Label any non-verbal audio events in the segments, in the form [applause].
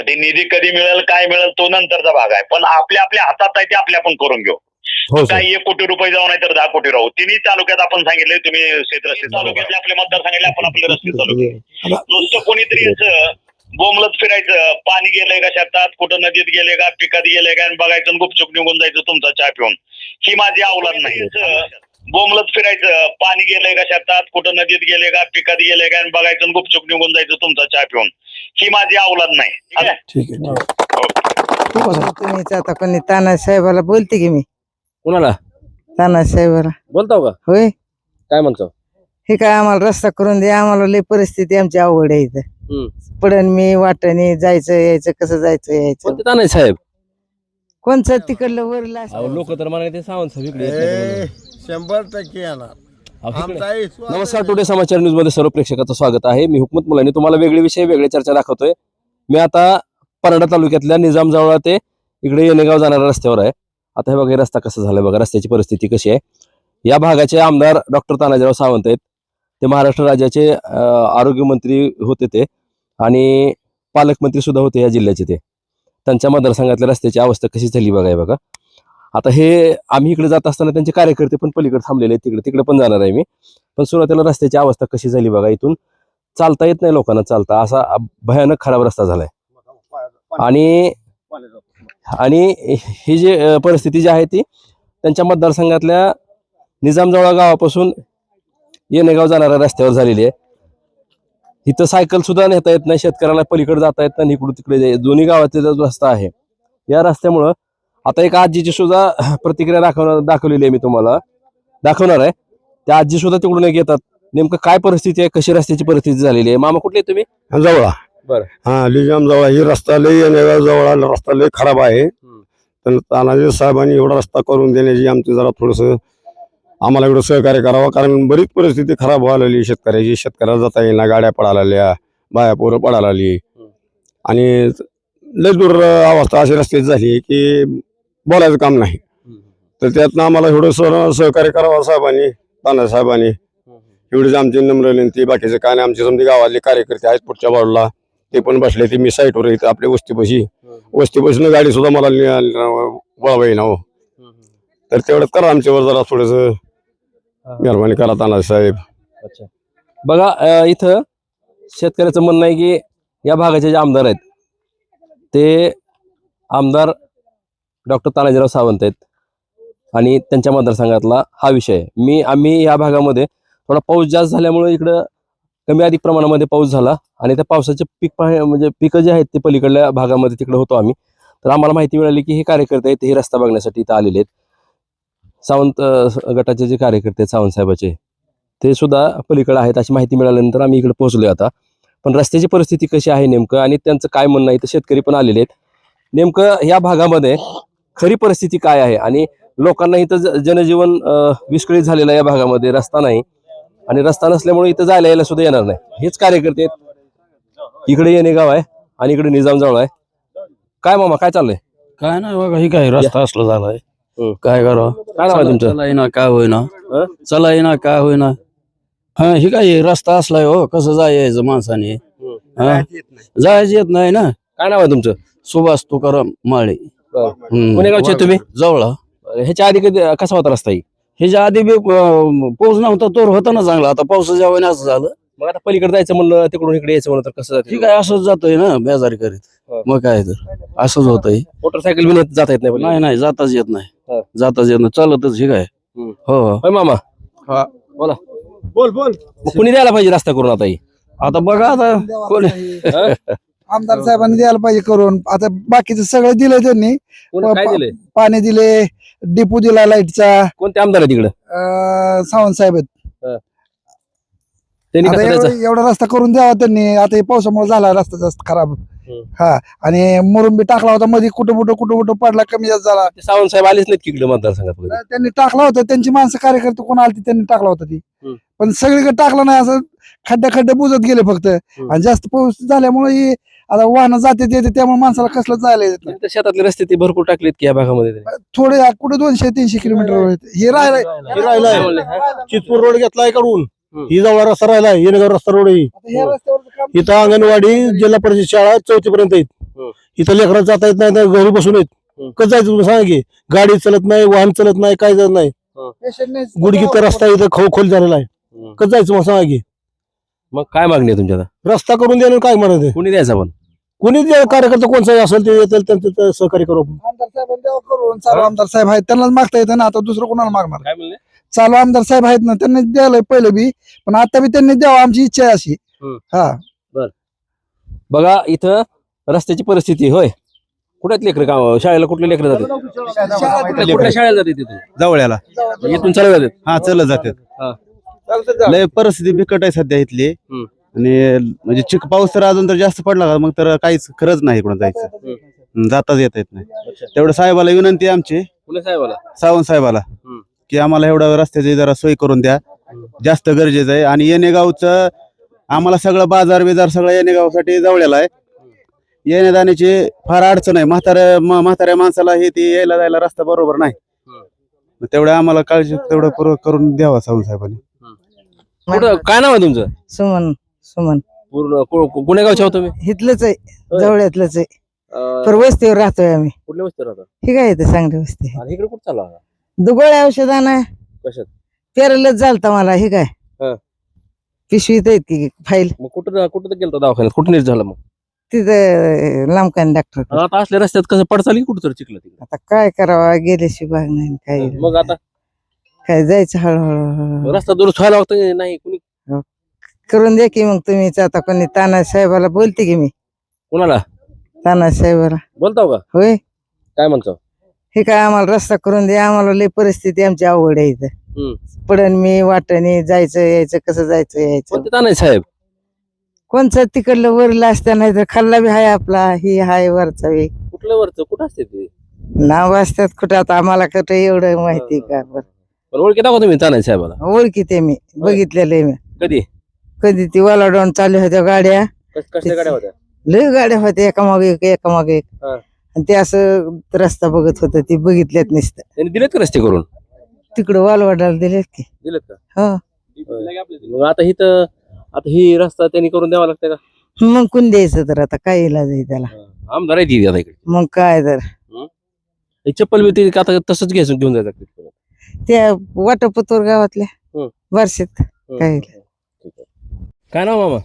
ते निधी कधी मिळेल काय मिळेल तो नंतरचा भाग आहे. पण आपल्या आपल्या हातात आहे ते आपले आपण करून घेऊ. हो काही एक कोटी रुपये जाऊ नाही तर दहा कोटी राहू. तिन्ही तालुक्यात आपण सांगितले तुम्ही शेत रस्ते तालुक्यातले आपले मतदार सांगितले आपण आपले रस्ते चालू केले. नुसतं कोणीतरी याचं बोंबलत फिरायचं पाणी गेलंय का शेतात कुठं नदीत गेले का पिकात गेले का आणि बघायचं आणि गुपचूप निघून जायचं तुमचा चहा पिऊन. ही माझी अवलाद नाही याचं बोंबलत फिरायचं. पाणी गेलंय का शेतात? कुठं नदीत गेले का? पिकात गेले का? आणि बघायचं आणि गुपचूप निघून जायचं तुमचा चहा पिऊन. ही माझी अवलाद नाही. ठीक आहे? ठीक आहे तुम्हीच आता कोणी ताना साहेबाला बोलते की मी? कुणाला? ताना साहेबाला. बोलताव का? होय. काय म्हणतो? हे काय आम्हाला रस्ता करून दे. आम्हाला लय परिस्थिती आमची अवघड आहे इथं. पडन मी वाटणी जायचं यायचं कसं जायचं यायचं. कोणते तानाय साहेब? कोणचं? तिकडलं वरलं लोक तर म्हणाले ते सावंत साहेब इकडे येत शंभर टक्के येणार. आमचा विश्वास नमस्कार टुडे समाचार न्यूजमध्ये सर्व प्रेक्षकाचं स्वागत आहे. मी हुकमत मुलांनी तुम्हाला वेगळे विषय वेगळे चर्चा दाखवतोय. मी आता परंडा तालुक्यातल्या निजामजवळ ते इकडे येणेगाव जाणाऱ्या रस्त्यावर आहे. आता हे बघा हे रस्ता कसा झालाय बघा. रस्त्याची परिस्थिती कशी आहे? या भागाचे आमदार डॉक्टर तानाजीराव सावंत आहेत. ते महाराष्ट्र राज्याचे आरोग्यमंत्री होते ते. आणि पालकमंत्री सुद्धा होते या जिल्ह्याचे ते. त्यांच्या मतदारसंघातल्या रस्त्याची अवस्था कशी झाली बघा बघा. आता हे आम्ही इकडे जात असताना त्यांचे कार्यकर्ते पण पलीकडे थांबलेले आहेत तिकडे तिकडे पण जाणार आहे मी. पण सुरुवातीला रस्त्याची अवस्था कशी झाली बघा इथून चालता येत नाही लोकांना चालता. असा भयानक खराब रस्ता झालाय. आणि आणि ही जी परिस्थिती जी आहे ती त्यांच्या मतदारसंघातल्या निजामजवळ गावापासून येणेगाव जाणाऱ्या रस्त्यावर झालेली आहे. इथं सायकल सुद्धा नेता येत नाही शेतकऱ्याला पलीकडे जाता येत नाही इकडून तिकडे दोन्ही गावाचा रस्ता आहे. या रस्त्यामुळं आता एक आजीची सुद्धा प्रतिक्रिया दाखवणार दाखवलेली आहे मी तुम्हाला. दाखवणार आहे. त्या आजी सुद्धा तिकडून एक येतात. नेमकं काय परिस्थिती आहे? कशी रस्त्याची परिस्थिती झालेली आहे? मामा कुठले तुम्ही? जवळ. बरं. हा लिजाम जवळ. ही रस्ता लय जवळ रस्ता लय खराब आहे. तर तानाजी साहेबांनी एवढा रस्ता करून देण्याची आमची जरा थोडस आम्हाला एवढं सहकार्य करावं कारण बरीच परिस्थिती खराब व्हायला शेतकऱ्याची शेतकऱ्याला जाता येईना गाड्या पडायला बाया पोरं पडायला आणि लय दूर अवस्था अशी रस्त्याची झाली की बोलायचं काम नाही. तर त्यातनं आम्हाला एवढं सह सहकार्य करावं साहेबांनी ताना साहेबांनी. एवढीच आमची नम्र विनंती. बाकीचे काय नाही. आमचे समजे गावातले कार्यकर्ते आहेत पुढच्या बाजूला. ते पण बसले ते मी साईटवर इथं आपल्या वस्तीपाशी. वस्तीपासून गाडी सुद्धा मला वळवाई ना हो. तर तेवढं करा आमच्यावर जरा थोडस. मेहरबानी करा ताना साहेब. अच्छा. बघा इथं शेतकऱ्याचं म्हणणं आहे की या भागाचे जे आमदार आहेत ते आमदार डॉक्टर तानाजीराव सावंत आहेत. आणि त्यांच्या मतदारसंघातला हा विषय आहे. मी आम्ही या भागामध्ये थोडा पाऊस जास्त झाल्यामुळे इकडं कमी अधिक प्रमाणामध्ये पाऊस झाला आणि त्या पावसाचे पीक पाह- म्हणजे पिकं जे आहेत ते पलीकडल्या भागामध्ये तिकडे होतो आम्ही. तर आम्हाला माहिती मिळाली की हे कार्यकर्ते आहेत हे रस्ता बघण्यासाठी इथं आलेले आहेत. सावंत गटाचे जे कार्यकर्ते आहेत सावंत साहेबाचे ते सुद्धा पलीकडे आहेत अशी माहिती मिळाल्यानंतर आम्ही इकडे पोहोचलो आता. पण रस्त्याची परिस्थिती कशी आहे नेमकं आणि त्यांचं काय म्हणणं आहे तर शेतकरी पण आलेले आहेत. नेमकं या भागामध्ये खरी परिस्थिती काय आहे? आणि लोकांना इथं जनजीवन विस्कळीत झालेलं या भागामध्ये रस्ता नाही. आणि रस्ता नसल्यामुळे इथं जायला यायला सुद्धा येणार नाही. हेच कार्यकर्ते आहेत. इकडे येणे गाव आहे आणि इकडे निजामजवळ आहे. काय मामा काय चाललंय? काय नाही बघा ही काय रस्ता असला झालाय. काय करावं काय नाव आहे तुमचं? चला ना काय होईना? चला ना काय होईना? हा ही काय रस्ता असलाय हो कसं जायचं माणसाने? हा? जायचं येत नाही ना? काय नाव आहे तुमचं? सुभाष तुकाराम माळे. हं. कोण्या गावचे तुम्ही? जवळ. ह्याच्या आधी कधी कसा होता रस्ता ह्याच्या आधी बी पाऊस नव्हता तर होता ना चांगला. आता पावसाच्या वेळेने असं झालं मग आता पलीकडे जायचं म्हणलं तिकडून इकडे यायचं म्हणलं तर कसं ही जातं काय असंच जातोय ना बेजारी करीत. मग काय तर. असंच होतंय. मोटरसायकल बी नेत- जाता येत नाही. नाही नाही जाताच येत नाही. हं. जाताच येत नाही. चालतच ही काय? हं. हो. हो होय मामा? हा. बोला. बोल बोल. कुणी द्यायला पाहिजे रस्ता करून आता ही? आता बघा आता कोण आमदार साहेबांनी द्यायला पाहिजे करून. आता बाकीचं सगळं दिलंय त्यांनी. कोणी काय दिले पाणी दिले डिपो दिला लाईटचा. कोणते आमदार आहे तिकडे? अं, सावंत साहेब आहेत. त्यांनी आता कसं द्यायचं? एवढं रस्ता करून द्यावा त्यांनी. आता हे पावसामुळे झाला रस्ता जास्त खराब. हम्म. हा. आणि मुरुम बी टाकला होता मध्ये. कुठं कुठं कुठं कुठं पडला कमी जास्त झाला. ते सावंत साहेब आलेच नाहीत की इकडे मतदारसंघात वगैरे. त्यांनी टाकला होता. त्यांची माणसं कार्यकर्ते कोण आलती त्यांनी टाकला होता ती. हम्म. पण सगळीकडे टाकला नाही असं खड्डे खड्डे बुजत गेले फक्त. आणि जास्त पाऊस झाल्यामुळे ही आता वाहनं जाते येते त्यामुळे माणसाला कसलं जायला येत नाही. शेतातले रस्ते ते भरपूर टाकलेत की या भागामध्ये. थोडे कुठे दोनशे तीनशे किलोमीटर हे राहिलाय हे राहिलाय चितपूर रोड घेतलायकडून हम्म. ही जवळ रस्ता राहिलाय येणेगाव रस्ता रोड ही आता ह्या रस्त्यावर इथं अंगणवाडी जिल्हा परिषद शाळा चौथी पर्यंत आहेत. हं. इथं लेकरात जाता येत नाही तर घरी बसून आहेत. हं. कसं जायचं तुम्ही सांगा की? गाडी चलत नाही वाहन चलत नाही काय जात नाही. गुडगीचा रस्ता इथं खोल झालेला आहे. हं. कसं जायचं मग सांगा की? मग काय मागणी आहे तुमच्या आता रस्ता करून देणं काय म्हणत आहे? कुणी द्यायचा पण कोणी जे कार्यकर्ता कोणचा असेल ते येतील त्यांचं ते सहकार्य करू आपण. आमदार साहेबांनी द्यावं करून चालू. आमदार साहेब आहेत त्यांनाच मागता येतं ना आता दुसरं कोणाला मागणार? काय म्हणले? चालू आमदार साहेब आहेत ना त्यांनी द्यायला पहिले बी पण आता बी त्यांनी द्यावं आमची इच्छा आहे अशी. हम्म. हा. बघा इथं रस्त्याची परिस्थिती होय. कुठे लेकर गाव? शाळेला कुठले लेकर जातात? कुठल्या कुठल्या शाळेला जाते तिथून जवळ्याला. इथून चालू जातात हा चलत जातात. लय परिस्थिती बिकट आहे सध्या इथली. हम्म. आणि म्हणजे चिक पाऊस तर अजून तर जास्त पडला का? मग तर काहीच खरंच नाही इकडून जायचं. हम्म, जाताच येता येत नाही. तेवढं साहेबाला विनंती आहे आमची. पुणे साहेबाला? सावंत साहेबाला. हम्म. की आम्हाला एवढं रस्त्याची जरा सोय करून द्या. जास्त गरजेचं आहे. आणि येणेगावचं आम्हाला सगळं बाजार बिजार सगळं येणेगावसाठी जवळ्याला आहे. येण्या जाण्याची फार अडचण आहे. म्हाताऱ्या म- म्हाताऱ्या माणसाला हे ते यायला जायला रस्ता बरोबर नाही. मग तेवढं आम्हाला काळजी तेवढं पूर्वक करून द्यावा सावंत साहेबांनी. कुठं? काय नाव आहे तुमचं? सुमन. सुमन. पूर्ण कु- कु- कुण्या गावचे आहोत तुम्ही? इथलंच आहे. जवळ्यातलंच आहे. अं, पर वस्तीवर राहतोय आम्ही. कुठल्या वस्तीवर राहता? हे काय चांगली वस्ती? आणि इकडे कुठं चालला दुगोळ्या औषधानं कशात? पेरलच झालता मला हे काय? हा. पिशवीत आहेत की फाईल. मग कुठं कुठं गेलतो दवाखान्यात? कुठं नीट झालं मग? तिथं लांबकान डॉक्टर आणि आता असल्या रस्त्यात कसं पडचाल कुठं तर चिकलं तिकडे? आता काय करावा? गेल्याशिवाय भाग नाही काय मग आता? काय जायचं हळूहळू. रस्ता दुरुस्त व्हायला लागतं नाही? कुणी करून द्या की मग तुम्हीच आता कोणी ताना साहेबाला बोलते की मी. कुणाला? ताना साहेबाला. बोलताव का? होय. काय म्हणतो? हे काय आम्हाला रस्ता करून द्या आम्हाला लय परिस्थिती आमची अवघड आहे इथं. हम्म. पडण मी वाटणी जायचं यायचं कसं जायचं यायचं. कोणते नाही साहेब? कोणचं तिकडलं वरलं असतं नाही तर खाल्ला बी हाय आपला ही हाय वरचा बी. कुठल्या वरचं? कुठं असते ते? नाव असतात कुठं आता आम्हाला कुठं एवढं माहिती का? बरं. पण ओळखी दाखवा तुम्ही तानाजी साहेबाला. ओळखी ते मी बघितलेलं आहे मी. कधी? कधी ती वालाडून चालू होत्या गाड्या. कस- कसल्या गाड्या होत्या? लय गाड्या होत्या एका मागे एक एका मागे एक. हा. आणि ते असं रस्ता बघत होतं ती बघितल्यात नुसतं. त्यांनी दिलेत का रस्ते करून? तिकडं वालवाडाला दिलेत की. दिलेत का? हो. मग आता आता ही रस्ता त्यांनी करून द्यावा लागतं का? मग कोण द्यायचं तर आता? काय इलाज आहे त्याला? आमदार आहे ती आता इकडे. मग काय तर? ही? चप्पल बी ती आता तसंच घ्यायचं घेऊन जायचं. त्या वाटपतोर गावातल्या. बारशेत. काय. काय नाव मामा?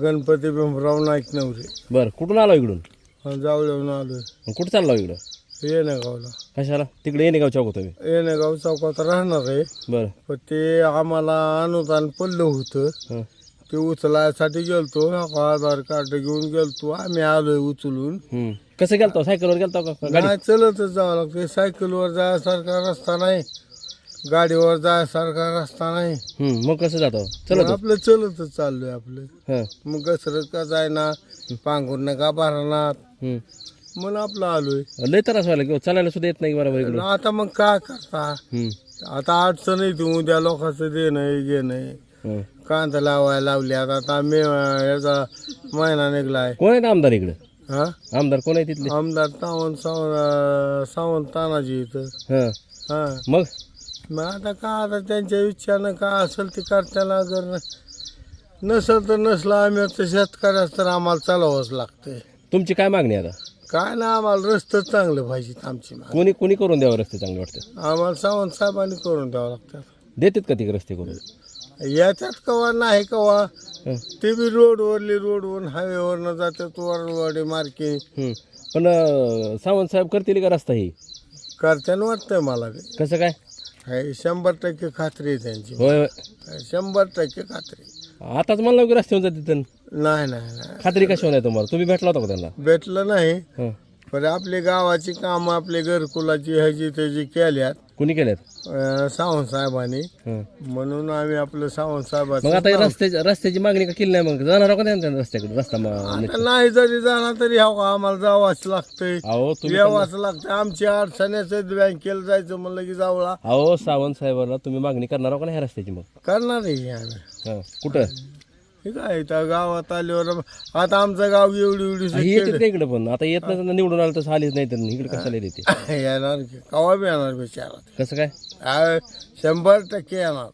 गणपती भीमराव नाईक नवरे. बरं कुठून आलो इकडून? जावळेहून आलोय. मग कुठं चाललो इकडं? येणेगावला. कशाला? तिकडे येणे गाव चौक तुम्ही? येणेगाव चौकात राहणार आहे. बरं. पण ते आम्हाला अनुदान पडलं होतं. ते उचलायसाठी गेलतो. आधार कार्ड घेऊन गेलतो. आम्ही आलोय उचलून. कसं गेलतो सायकलवर गेलतो का? गाडी नाही चलतच जावं लागतं सायकलवर जायसारखा रस्ता नाही. गाडीवर जायसारखा रस्ता नाही. हम्म, मग कसं जातो? मग चलत आपलं चलतच चाललोय आपलं. हं. मग घसरत का जायना? पांघरून का भरणार हम्म. म्हणून आपलं आलोय. लय त्रास व्हायला किंवा चालायला सुद्धा येत नाही बरोबर इकडं. आता मग काय करता? हम्म. आता अडचण येते उद्या लोकांचं देणं घेणं. कांदा लावायला लावली आता आता मे याचा महिना निघलाय. कोण आहेत आमदार इकडं? हा? आमदार कोण आहे तिथले आमदार सावंत सावंत सावंत तानाजी इथं. हं. हा. मग? मग आता का आता त्यांच्या इच्छानं काय असेल ते करताना जर नसेल तर नसलं आम्ही आता शेतकऱ्याच तर आम्हाला चालवावंच लागतंय. तुमची काय मागणी आहे आता? काय ना आम्हाला रस्ते चांगलं पाहिजेत आमची मागणी. कोणी कोणी करून द्यावं रस्ते चांगले वाटतं? आम्हाला सावंत साहेबांनी करून द्यावं लागतं. देतात का तिकडे रस्ते करून? याच्यात कवा नाही कवा. हं. ते बी रोडवरली रोडवरून हायवेवरनं जातात वरवाडी मार्के हम्म. पण अं, सावंत साहेब करतील का रस्ता ही? करताना वाटतंय मला बी. कसं काय? शंभर टक्के खात्री आहे त्यांची. होय होय. शंभर टक्के खात्री आताच म्हणलं की रस्त्यावर जाते तिथं. नाही नाही नाही. खात्री कशी नाही तुम्हाला? तुम्ही भेटला होता का त्यांना? भेटलं नाही. हं. पण आपली गावाची कामं आपली घरकुलाची ह्याची त्याची केल्यात. कुणी केल्यात? अं, सावंत साहेबांनी. हं. म्हणून आम्ही आपलं सावंत मग आता हे रस्त्याची रस्त्याची मागणी का केली नाही मग? जाणार का त्यांच्या रस्त्याकडे? रस्ता मा- आता नाही जरी जाणार तरी हो आम्हाला जावंच लागतंय. अहो तुम्ही यावंच लागतं आमची अडचणीचं बँकेला जायचं म्हणलं की जावळा अहो सावंत साहेबांना तुम्ही मागणी करणार का नाही ह्या रस्त्याची मग? करणार आहे आम्ही. हं. कुठं? हे काय गावात आल्यावर आता आमचं गाव एवढी येते एवढी का इकडे पण. आता येत नाही निवडून आलं तसं आलीच नाही तर इकडे कशाला येते [laughs] येणार की? कवा बी येणार बिचारा? कसं काय? आ, शंभर टक्के येणार.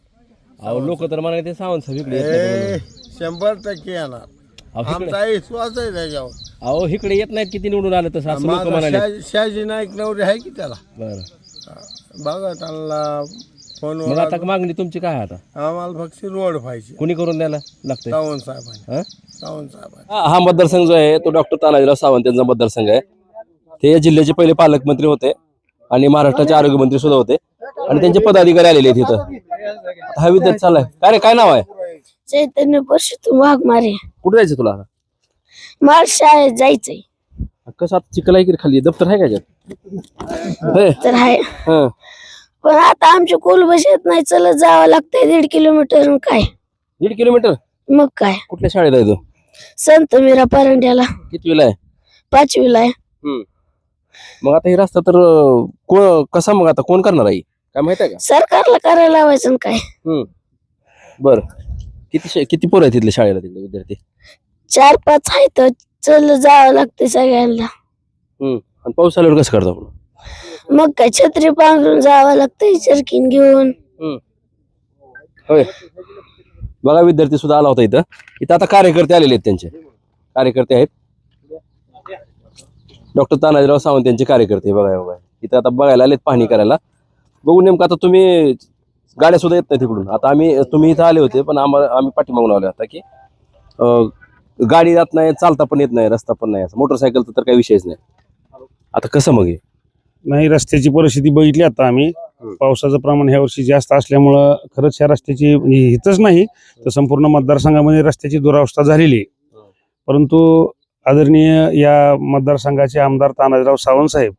अहो लोक तर म्हणाले ते सावंत साहेब इकडे येत ए, शंभर टक्के येणार. अहो, इकडे- आमचा विश्वास आहे त्याच्यावर. अहो इकडे येत नाहीत किती निवडून आलं तसं असं लोक माझा म्हणाले. शहाजी शहाजी नाईक नवरे आहे की त्याला? बरं. बघा त्यांना मग फोनवर आता मागणी तुमची काय आहे आता? आम्हाला फक्त रोड पाहिजे कुणी करून द्यायला लागतंय? सावंत साहेबांनी. हं? सावंत साहेबांनी. हा हा मतदारसंघ जो आहे तो डॉक्टर तानाजीराव सावंत यांचा मतदारसंघ आहे. ते या जिल्ह्याचे पहिले पालकमंत्री होते आणि महाराष्ट्राचे आरोग्यमंत्री सुद्धा होते. आणि त्यांचे पदाधिकारी आलेले आहेत इथं. हा विद्यार्थी चाललाय. काय रे काय नाव आहे? चैतन्य परशुतून वाघमारे. कुठे जायचं तुला? मला शाळेत जायचंय. कसं आता चिकला इकडे खाली? आहे? दप्तर आहे का याच्यात? होय? तर आहे. हं. पण आता आमची कोल बसत नाही चलत जावं लागतंय दीड किलोमीटर काय. दीड किलोमीटर? मग काय. कुठल्या शाळेत आहे तू? संत मीरा परंड्याला. कितवीला आहे? पाचवीला आहे. मग आता हे रस्ता तर अं, को कसा मग आता? कोण करणार आहे? काय माहीत आहे का? सरकारला करायला लावायचं काय. बर. किती शे- किती पोरं आहेत तिथल्या शाळेला तिथले विद्यार्थी? चार पाच आहे तर चल जावं लागतंय सगळ्यांना. आणि पाऊस आल्यावर कसं करतो आपण? मग काय छत्री पांघरून जावं लागतं चरकीन घेऊन. होय. बघा विद्यार्थी सुद्धा आला होता इथं. इथं आता कार्यकर्ते आलेले आहेत त्यांचे. कार्यकर्ते आहेत. डॉक्टर तानाजीराव सावंत यांचे कार्यकर्ते बघा बघा. इथं आता बघायला आलेत पाहणी करायला. बघू नेमकं आता तुम्ही गाड्या सुद्धा येत नाही तिकडून आता आम्ही तुम्ही इथं आले होते पण आम्हाला आम्ही पाठीमागून आलो आता की गाडी जात नाही चालता पण येत नाही रस्ता पण नाही असं. मोटरसायकलचा तर काही विषयच नाही. आता कसं मग हे? नाही रस्त्याची परिस्थिती बघितली आता आम्ही. पावसाचं प्रमाण ह्या वर्षी जास्त असल्यामुळं खरंच ह्या रस्त्याची म्हणजे इथंच नाही तर संपूर्ण मतदारसंघामध्ये रस्त्याची दुरावस्था झालेली आहे. परंतु आदरणीय या मतदारसंघाचे आमदार तानाजीराव सावंत साहेब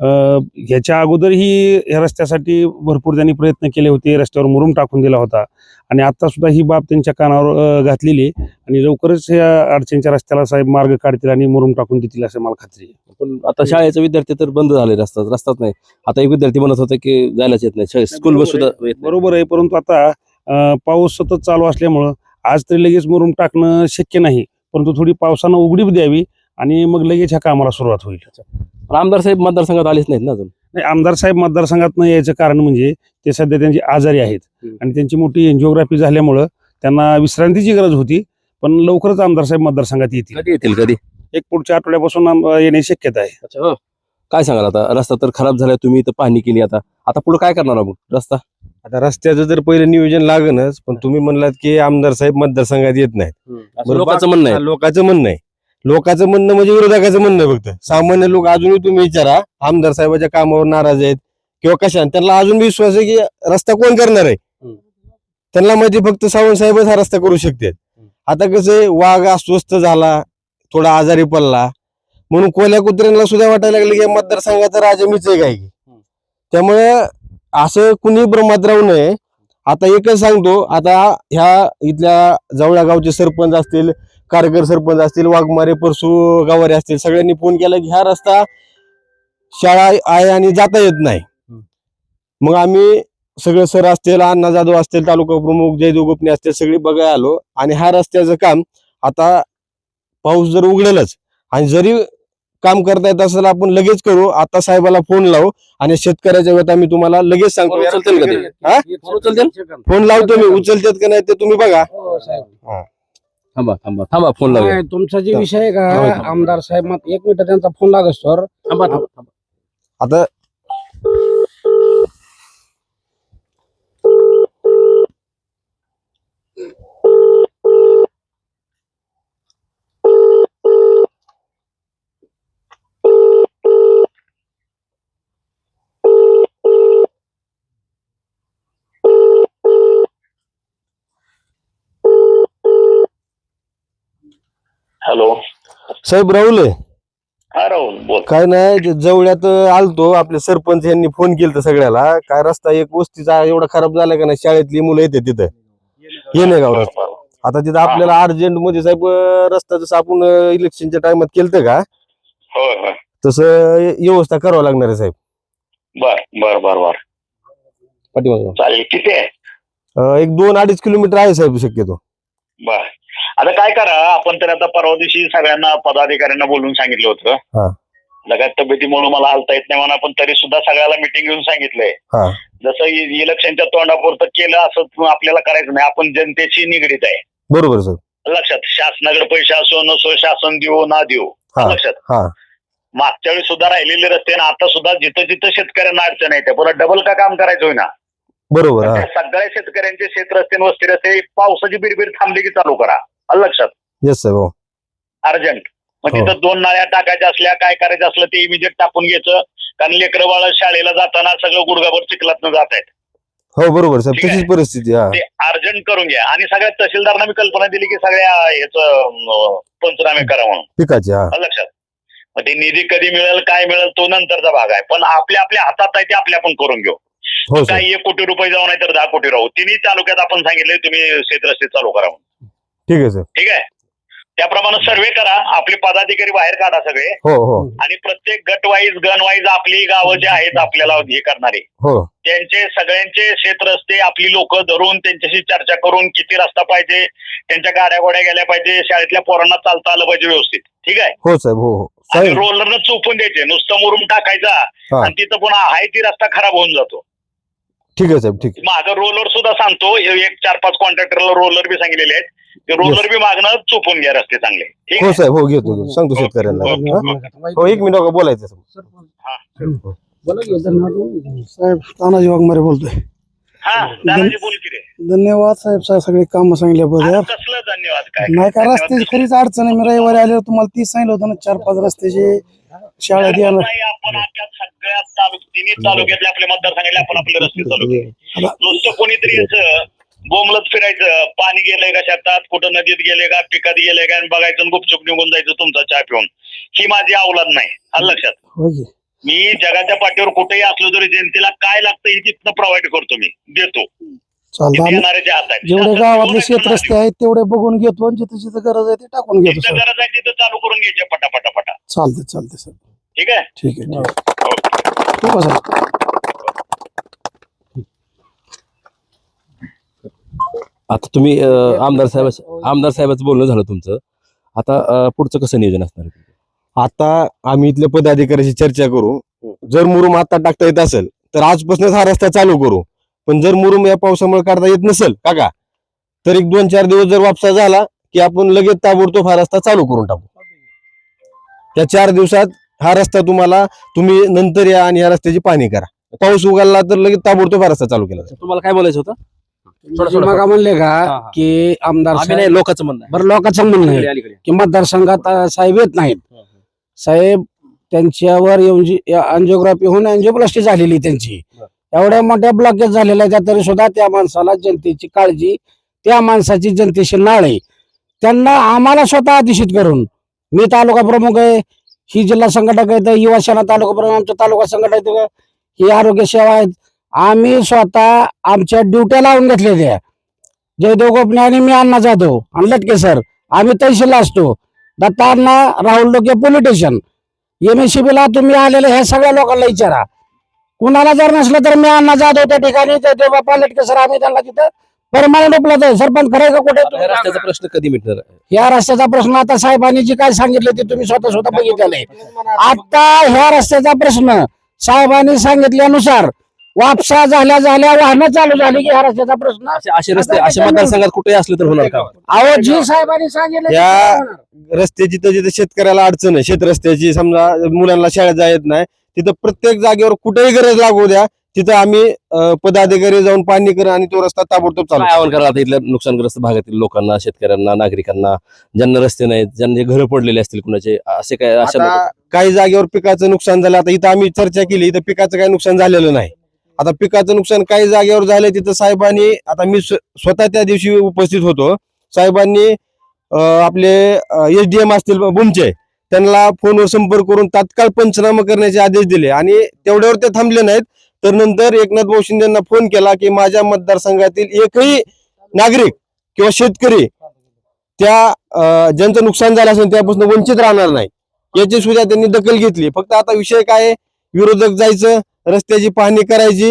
ह्याच्या अगोदरही या रस्त्यासाठी भरपूर त्यांनी प्रयत्न केले होते रस्त्यावर मुरुम टाकून दिला होता. आणि आता सुद्धा ही बाब त्यांच्या कानावर घातलेली आणि लवकरच या अडचणीच्या रस्त्याला साहेब मार्ग काढतील आणि मुरुम टाकून देतील असं मला खात्री आहे. पण आता शाळेचे विद्यार्थी तर बंद झाले रस्ता रस्ताच नाही. आता एक विद्यार्थी म्हणत होता की जायलाच येत नाही. स्कूल बस सुद्धा. बरोबर आहे. परंतु आता पाऊस सतत चालू असल्यामुळं आज तरी लगेच मुरुम टाकणं शक्य नाही. परंतु थोडी पावसानं उघडीप द्यावी आणि मग लगेच ह्या कामाला सुरुवात होईल. पण आमदार साहेब मतदारसंघात आलेच नाहीत ना अजून? नाही आमदार साहेब मतदारसंघात न यायचं कारण म्हणजे ते सध्या त्यांची आजारी आहेत. आणि त्यांची मोठी एन्जिओग्राफी झाल्यामुळं त्यांना विश्रांतीची गरज होती पण लवकरच आमदार साहेब मतदारसंघात येतील. कधी येतील कधी? एक पुढच्या आठवड्यापासून आम- येण्याची शक्यता आहे. अच्छा हो. काय सांगाल आता? रस्ता तर खराब झालाय तुम्ही इथं पाहणी केली आता. आता पुढे काय करणार आपण? रस्ता? आता रस्त्याचं तर पहिलं नियोजन लागणच पण तुम्ही म्हणलात की आमदार साहेब मतदारसंघात येत नाहीत. असं लोकांचं म्हणणं आहे. लोकांचं म्हणणं आहे. लोकांचं म्हणणं म्हणजे विरोधकाचं म्हणणं आहे फक्त. सामान्य लोक अजूनही तुम्ही विचारा आमदार साहेबाच्या कामावर नाराज आहेत किंवा कशा त्यांना अजून विश्वास आहे की रस्ता कोण करणार आहे. त्यांना माहिती फक्त सावंत साहेबच हा रस्ता करू शकतात. आता कसं आहे वाघ अस्वस्थ झाला थोडा आजारी पडला म्हणून कोल्या कुत्र्यांना सुद्धा वाटायला लागलं की मतदारसंघाचा राजा मीच आहे काय? की. त्यामुळे असं कुणी भ्रमात राहू नये. आता एकच सांगतो आता ह्या इथल्या जवळ्या गावचे सरपंच असतील कारगर सरपंच असतील वाघमारे परसू गावारे असतील सगळ्यांनी फोन केला की हा रस्ता शाळा आहे आणि जाता येत नाही. मग आम्ही सगळे सर असतील अण्णा जाधव असतील तालुका प्रमुख जयदेव गोपने असतील सगळी बघायला आलो आणि ह्या रस्त्याचं काम आता पाऊस जर उघडेलच आणि जरी काम करता येत असेल आपण लगेच करू. आता साहेबाला फोन लावू आणि शेतकऱ्याच्या वेळेत आम्ही तुम्हाला लगेच सांगतो. फोन उचलतील का ते? हा? फोन लावतो मी. उचलतात का नाही ते तुम्ही बघा. थांबा थांबा थांबा फोन काय, तुमचा जे विषय आहे का. आमदार साहेब मग एक मिनिट त्यांचा फोन लागत सर थांबा थांबा थांबा. आता हॅलो. साहेब राहुल आहे. हा राहुल बोल. काय नाही जवळ्यात आलतो. आपले सरपंच यांनी फोन केलं सगळ्याला. काय रस्ता एक वस्तीचा एवढा खराब झाला का नाही? शाळेतली मुलं येते तिथं. येणे गाव रस्ता आता तिथं आपल्याला अर्जंटमध्ये साहेब रस्ता जसं आपण इलेक्शनच्या टाइमात केलं का? होय होय. तसं व्यवस्था करावं लागणार आहे साहेब. बर बर बर बर. पाठीमागं. चालेल किती आहे? अं, एक दोन अडीच किलोमीटर आहे साहेब शक्यतो. बर. आता काय करा आपण तर आता परवा दिवशी सगळ्यांना पदाधिकाऱ्यांना बोलून सांगितलं. होतं. लगात तब्येतीमुळे मला हालता येत नाही म्हणून आपण तरी सुद्धा सगळ्याला मिटिंग घेऊन सांगितलंय. जसं इलेक्शनच्या तोंडापुरतं केलं असं आपल्याला करायचं नाही. आपण जनतेशी निगडीत आहे. बरोबर साहेब लक्षात. शासनाकडे पैसे असो नसो शासन देऊ ना देऊ. लक्षात. मागच्या वेळी सुद्धा राहिलेले रस्ते आणि आता सुद्धा जिथं जिथं शेतकऱ्यांना अडचण आहे त्या पुन्हा डबल का काम करायचं होईना. बरोबर सगळ्या शेतकऱ्यांचे शेत रस्ते वस्ती रस्ते पावसाची बिरबीर थांबली की चालू करा. आलं लक्षात? येस साहेब हो. अर्जंट मग हो. तिथं दोन नाळ्या टाकायच्या असल्या काय करायचं असलं ते इमिजिएट टाकून घ्यायचं. कारण लेकरं बाळ शाळेला जाताना सगळं गुडगाभर चिखलातनं जात आहेत. हो बरोबर साहेब ठीक आहे. तशीच परिस्थिती हा. ते अर्जंट करून घ्या. आणि सगळ्या तहसीलदारांना मी कल्पना दिली की सगळ्या ह्याच पंचनामे करा म्हणून. पिकाची हा. आलं लक्षात? मग ते निधी कधी मिळेल काय मिळेल तो नंतरचा भाग आहे. पण आपल्या आपल्या हातात आहे ते आपल्या आपण करून घेऊ. हो साहेब काही एक कोटी रुपये जाऊ नाही तर दहा कोटी राहू. तिन्ही तालुक्यात आपण सांगितले तुम्ही शेतरस्ते चालू करा म्हणून. ठीक आहे साहेब ठीक आहे? त्याप्रमाणे सर्वे करा आपले पदाधिकारी बाहेर काढा सगळे. हो हो. आणि प्रत्येक गट वाईज गण वाईज आपली गावं जे आहेत आपल्याला हे करणारे. हो. त्यांचे सगळ्यांचे शेत रस्ते आपली लोक धरून त्यांच्याशी चर्चा करून किती रस्ता पाहिजे त्यांच्या गाड्या गोड्या गेल्या पाहिजे शाळेतल्या पोरांना चालता आलं पाहिजे व्यवस्थित. ठीक आहे? हो साहेब हो हो. आणि रोलरनं चोपून द्यायचे नुसतं मुरुम टाकायचा. आणि तिथं पुन्हा आहे ती रस्ता खराब होऊन जातो. ठीक आहे साहेब ठीक आहे. मागं रोलर सुद्धा सांगतो एक चार पाच कॉन्ट्रॅक्टरला रोलर बी सांगितलेले आहेत. ते रोलर बी मागणं चोपून घ्या रस्ते चांगले. ठीक हो आहे? साहेब हो घेतो घेतो. सांगतो शेतकऱ्यांना. ओके, हा? ओके. हो एक मिनिट बोलायचं साहेब तानाजी वाघमारे बोलतोय. हा दादाजी बोल की रे. धन्यवाद साहेब सा- सगळे काम सांगितल्याबद्दल. कसलं धन्यवाद काय नाही का धन्यवाद. रस्त्याची खरीच अडचण आहे. मी रविवारी आल्यावर तुम्हाला तीच सांगितलं होतं ना चार पाच रस्त्याचे नाही, आपण आपल्या सगळ्या तिन्ही तालुक्यातले आपले मतदारसंघातले आपण आपले रस्ते चालू केले. नुसतं कोणीतरी याचं बोंबलत फिरायचं. पाणी गेलंय का शेतात? कुठं नदीत गेले का? पिकात गेले का? आणि बघायचं गुपचूप निघून जायचं तुमचा चहा पिऊन. ही माझी अवलाद नाही. आलं लक्षात? मी जगाच्या पाठीवर कुठेही असलो तरी जनतेला काय लागतं हे तिथनं प्रोव्हाइड करतो मी. देतो. जेवढे गावातले शेत रस्ते आहेत तेवढे बघून घेतो आणि जिथं जिथं गरज आहे ते टाकून घेतो गरज आहे तिथं चालू करून घ्यायचे पटा पटा चालते चालते सर. ठीक आहे? ठीक आहे ठीक आहे. आता तुम्ही अं, आमदार साहेब आमदार साहेबाचं बोलणं झालं तुमचं. आता अं, पुढचं कसं नियोजन असणार आहे? आता आम्ही इथल्या पदाधिकाऱ्याशी चर्चा करू. जर मुरुम आता टाकता येत असेल तर आजपासूनच हा रस्ता चालू करू. पण जर मुरुम या पावसामुळे काढता येत नसेल काका तर एक दोन चार दिवस जर वापसा झाला की आपण लगेच ताबडतोब हा रस्ता चालू करून टाकू. त्या चार दिवसात हा रस्ता तुम्हाला तुम्ही नंतर या आणि या रस्त्याची पाहणी करा. पाऊस उघडला तर लगेच ताबडतोब हा रस्ता चालू केला जाईल. तुम्हाला काय बोलायचं होतं? मग म्हणले का. की आमदार आम्ही साहेब नाही लोकांचं म्हणणं आहे. बरं लोकांचं म्हणणं आहे अलीकडे. की मतदारसंघात अं, साहेब येत नाहीत. साहेब त्यांच्यावर अँजिओग्राफी होऊन अँजिओप्लास्टी झालेली आहे त्यांची. एवढ्या मोठ्या ब्लॉकेज झालेल्या आहेत तरी सुद्धा त्या माणसाला जनतेची काळजी त्या माणसाची जनतेशी नाळ आहे. त्यांना आम्हाला स्वतः अधीक्षित करून. मी तालुका प्रमुख आहे ही जिल्हा संघटक आहे युवा सेना तालुका प्रमुख आमचा तालुका संघटक आहे ही आरोग्य सेवा आहेत. आम्ही स्वतः आमच्या ड्युट्या लावून घेतल्या त्या जयदेव गोपने आणि मी अण्णा जाधव आणि लटके सर आम्ही तहसीलला असतो. Datta Anna Rahul Doke police station. एमएससीबीला तुम्ही आलेले ह्या सगळ्या लोकांना विचारा. कुणाला जर नसलं तर मी अण्णा जाधव त्या ठिकाणी जयदेव लटके सर आम्ही त्यांना तिथं परमानंट उपलब्ध आहे. सरपंच करायचं कुठे आता या रस्त्याचा प्रश्न कधी मिटणार? या रस्त्याचा प्रश्न आता साहेबांनी जे काय सांगितलं ते तुम्ही स्वतः स्वतः बघितलेलं आहे. आता ह्या रस्त्याचा प्रश्न साहेबांनी सांगितल्यानुसार वापसा झाल्या झाल्या वाहनं चालू झाली की रस्त्याचा प्रश्न. असे असे रस्ते असे मतदारसंघात कुठेही असले तर होणार का? अहो जी साहेबांनी सांगितलं ते या- होणार. रस्त्याची तर जिथे शेतकऱ्याला अडचण आहे शेत रस्त्याची समजा मुलांना शाळेत जायत नाही तिथं प्रत्येक जागेवर कुठेही गरज लागू द्या तिथं आम्ही अं, पदाधिकारी जाऊन पाहणी करू आणि तो रस्ता ताबडतोब चालू काय आवाहन कराल आता इथल्या नुकसानग्रस्त भागातील लोकांना शेतकऱ्यांना नागरिकांना? ज्यांना रस्ते नाहीत ज्यांनी घरं पडलेले असतील कुणाचे असे काय अशा आता काही जागेवर पिकाचं नुकसान झालं आता इथं आम्ही चर्चा केली इथं पिकाचं काही नुकसान झालेलं नाही. आता पिकाचं नुकसान काही जागेवर झालं तिथं साहेबांनी आता मी स्वतः त्या दिवशी उपस्थित होतो. साहेबांनी आपले एस डी एम असतील बुमचे त्यांना फोनवर संपर्क करून तात्काळ पंचनामा करण्याचे आदेश दिले. आणि तेवढ्यावर ते थांबले नाहीत. तर नंतर एकनाथ भाऊ शिंदेना फोन केला की माझ्या मतदारसंघातील एकही नागरिक किंवा शेतकरी त्या ज्यांचं नुकसान झालं असेल त्यापासून वंचित राहणार नाही. याची सुद्धा त्यांनी दखल घेतली. फक्त आता विषय काय विरोधक जायचं रस्त्याची पाहणी करायची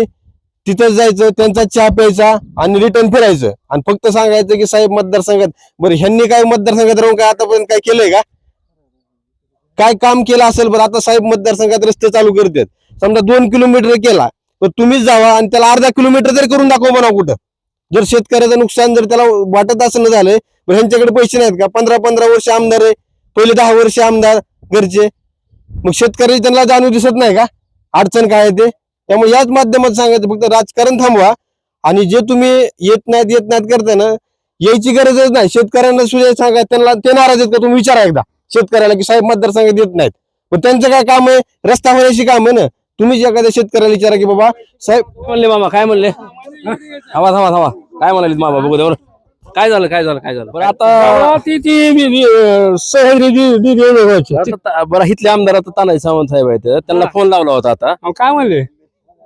तिथं जायचं त्यांचा चहा प्यायचा आणि रिटर्न फिरायचं. आणि फक्त सांगायचं की साहेब मतदारसंघात बरं ह्यांनी काय मतदारसंघात राहून काय आतापर्यंत काय केलंय का? काय काम केलं असेल बरं? आता साहेब मतदारसंघात रस्ते चालू करतात. समजा दोन किलोमीटर केला तर तुम्हीच जावा आणि त्याला अर्धा किलोमीटर तरी करून दाखव म्हणा कुठं. जर शेतकऱ्याचं नुकसान जर त्याला वाटत असं झालंय पण ह्यांच्याकडे पैसे नाहीत का? पंधरा पंधरा वर्ष आमदार आहे. पहिले दहा वर्ष आमदार घरचे. मग शेतकरी त्यांना जाणीव दिसत नाही का? अडचण काय आहे ते? त्यामुळे याच माध्यमात सांगायचं फक्त राजकारण थांबवा. आणि जे तुम्ही येत नाहीत येत नाहीत करताय ना यायची गरजच नाही. शेतकऱ्यांना सुद्धा सांगा त्यांना ते नाराज आहेत का? तुम्ही विचारा एकदा. शेतकऱ्याला की साहेब मतदारसंघात येत नाहीत. पण त्यांचं काय काम आहे? रस्ता होण्याची काम आहे ना. तुम्ही जे एखाद्या शेतकऱ्याला विचारा की बाबा साहेब म्हणले मामा? काय म्हणले? हवा थांबा थांबा काय म्हणाले मामा? बघू देवर काय झालं काय झालं काय झालं? बरं आता ती ती आता ता- बरं इथले आमदार आता तानाजी सावंत साहेब आहेत. त्यांना फोन लावला होता आता. काय म्हणले?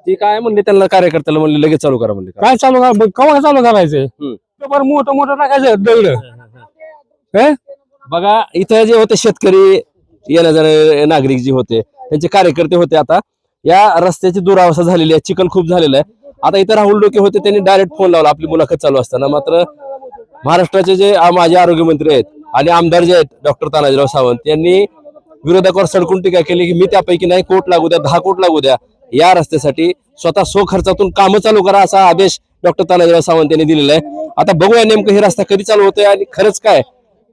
ती काय म्हणले त्यांना कार्यकर्त्याला म्हणले लगेच चालू करा म्हणले. काय चालू करा कवा चालू करायचंय हम्म. पेपर मोठं मोठं टाकायचं दगड. बघा इथं जे होते शेतकरी येण्या जाणारे नागरिक जे होते त्यांचे कार्यकर्ते होते आता. या रस्त्याची दुरावस्था झालेली आहे चिखल खूप झालेलं आहे. आता इथं राहुल डोके होते त्यांनी डायरेक्ट फोन लावला आपली मुलाखत चालू असताना. मात्र महाराष्ट्राचे जे माझे माजी आरोग्यमंत्री आहेत आणि आमदार जे आहेत डॉक्टर तानाजीराव सावंत यांनी विरोधकावर सडकून टीका केली की मी त्यापैकी नाही कोट लागू द्या दहा कोट लागू द्या. या रस्त्यासाठी स्वतः सो खर्चातून कामं चालू करा असा आदेश डॉक्टर तानाजीराव सावंत यांनी दिलेला आहे. आता बघूया नेमकं हे रस्ता कधी चालू होतोय आणि खरंच काय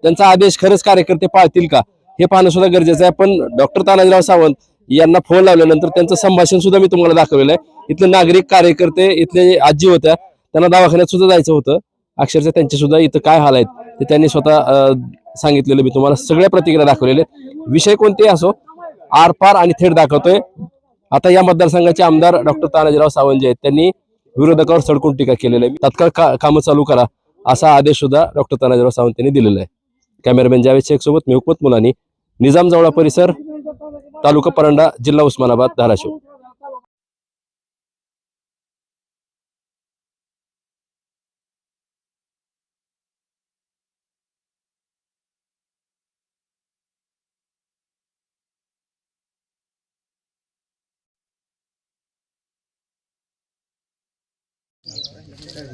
त्यांचा आदेश खरंच कार्यकर्ते पाळतील का? हे पाहणं सुद्धा गरजेचं आहे. पण डॉक्टर तानाजीराव सावंत यांना फोन लावल्यानंतर त्यांचं संभाषण सुद्धा मी तुम्हाला दाखवलेलं आहे. इथले नागरिक कार्यकर्ते इथले आजी होत्या त्यांना दवाखान्यात सुद्धा जायचं होतं. अक्षरशः त्यांचे सुद्धा इथं काय हाल आहेत ते त्यांनी स्वतः सांगितलेलं मी तुम्हाला सगळ्या प्रतिक्रिया दाखवलेल्या आहेत. विषय कोणतेही असो आरपार आणि थेट दाखवतोय. आता या मतदारसंघाचे आमदार डॉक्टर तानाजीराव सावंत जे आहेत त्यांनी विरोधकावर सडकून टीका केलेली आहे. तात्काळ का कामं चालू करा असा आदेश सुद्धा डॉक्टर तानाजीराव सावंत यांनी दिलेला आहे. कॅमेरामॅन जावेद शेख सोबत मी हुकमत मुलानी निजामजवळा परिसर तालुका परंडा जिल्हा Osmanabad Dharashiv. Oh,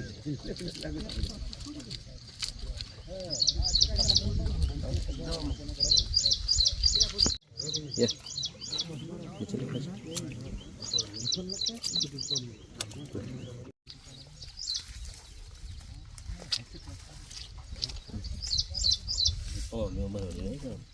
memang no, ni.